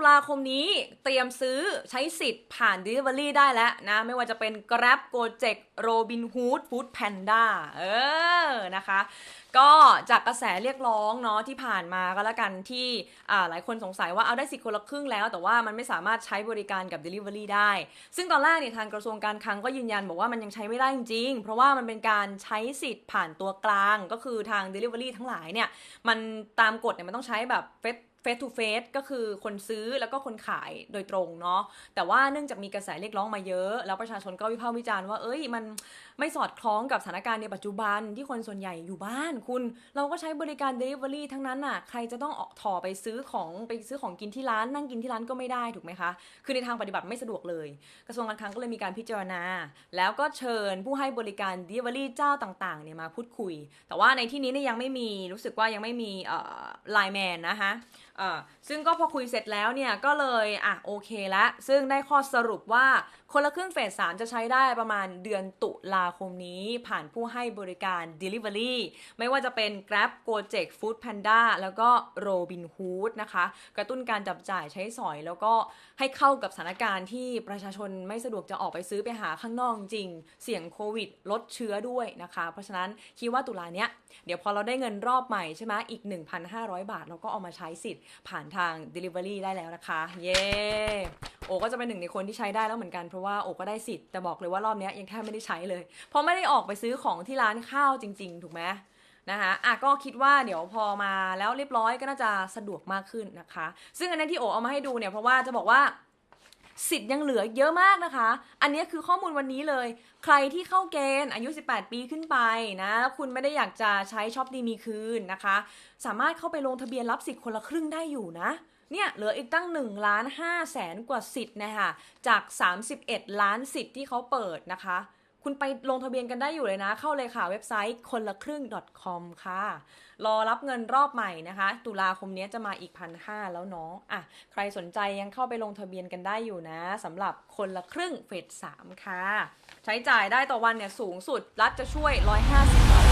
ตุลาคมนี้เตรียมซื้อใช้สิทธิ์ผ่าน Delivery ได้แล้วนะ ไม่ว่าจะเป็น Grab Gojek Robinhood Food Panda เออนะคะ ก็จากกระแสเรียกร้องเนาะที่ผ่านมาก็แล้วกันที่หลายคนสงสัยว่าเอาได้สิทธิ์คนละครึ่งแล้ว แต่ว่ามันไม่สามารถใช้บริการกับ Delivery ได้ ซึ่งตอนแรกเนี่ยทางกระทรวงการคลังก็ยืนยันบอกว่ามันยังใช้ไม่ได้จริงๆ เพราะว่ามันเป็นการใช้สิทธิ์ผ่านตัวกลางก็คือทาง Delivery ทั้งหลายเนี่ยมันตามกฎเนี่ยมันต้องใช้แบบเฟสเฟสทูเฟสก็คือคนซื้อแล้วก็คนขายโดยตรงเนาะแต่ว่าเนื่องจากมีกระแสเรียกร้องมาเยอะ แล้วประชาชนก็วิพากษ์วิจารณ์ว่าเอ้ยมันไม่สอดคล้องกับสถานการณ์ในปัจจุบันที่คนส่วนใหญ่อยู่บ้าน คุณเราก็ใช้บริการ Delivery ทั้งนั้นน่ะใครจะต้องออกถอไปซื้อของไปซื้อของกินที่ร้าน นั่งกินที่ร้านก็ไม่ได้ถูกไหมคะ คือในทางปฏิบัติไม่สะดวกเลย กระทรวงการคลังก็เลยมีการพิจารณา แล้วก็เชิญผู้ให้บริการ Delivery เจ้าต่างๆเนี่ยมาพูดคุย แต่ว่าในที่นี้เนี่ยยังไม่มีรู้สึกว่ายังไม่มีไลแมนนะคะซึ่งก็พอคุยเสร็จแล้วเนี่ยก็เลยอะโอเคละซึ่งได้ข้อสรุปว่าคนละครึ่งเฟส 3 จะใช้ได้ประมาณเดือนตุลาคมนี้ผ่านผู้ให้บริการ Delivery ไม่ว่าจะเป็น Grab Gojek Food Panda แล้วก็ Robinhood นะคะ กระตุ้นการจับจ่ายใช้สอย แล้วก็ให้เข้ากับสถานการณ์ที่ประชาชนไม่สะดวกจะออกไปซื้อไปหาข้างนอกจริง เสี่ยงโควิด ลดเชื้อด้วยนะคะ เพราะฉะนั้นคิดว่าตุลาเนี้ยเดี๋ยวพอเราได้เงินรอบใหม่ใช่ไหมอีก 1,500 บาท เราก็เอามาใช้สิทธิ์ผ่านทาง Delivery ได้แล้วนะคะ เย้ โอก็จะเป็นหนึ่งในคนที่ใช้ได้แล้วเหมือนกัน เพราะว่าโอก็ได้สิทธิ์ แต่บอกเลยว่ารอบนี้ยังแทบไม่ได้ใช้เลย เพราะไม่ได้ออกไปซื้อของที่ร้านข้าวจริง ๆ ถูกไหมนะคะอะก็คิดว่าเดี๋ยวพอมาแล้วเรียบร้อยก็น่าจะสะดวกมากขึ้นนะคะ ซึ่งอันนั้นที่โอเอามาให้ดูเนี่ยเพราะว่าจะบอกว่า สิทธิ์ยังเหลือเยอะมากนะคะ อันนี้คือข้อมูลวันนี้เลย ใครที่เข้าเกณฑ์อายุ 18 ปีขึ้นไปนะแล้วคุณไม่ได้อยากจะใช้ช็อปดีมีคืนนะคะ สามารถเข้าไปลงทะเบียนรับสิทธิ์คนละครึ่งได้อยู่นะเนี่ยเหลืออีกตั้ง1ล้าน5แสนกว่าสิทธิ์นะคะจาก 31 ล้านสิทธิ์ที่เขาเปิดนะคะ คุณไปลงทะเบียนกันได้อยู่เลยนะ เข้าเลยค่ะเว็บไซต์คนละครึ่ง .com ค่ะ รอรับเงินรอบใหม่นะคะ ตุลาคมนี้จะมาอีกพันห้าแล้วเนาะอะ ใครสนใจยังเข้าไปลงทะเบียนกันได้อยู่นะสำหรับคนละครึ่งเฟสสามค่ะ ใช้จ่ายได้ต่อวันเนี่ยสูงสุดรัฐจะช่วย 150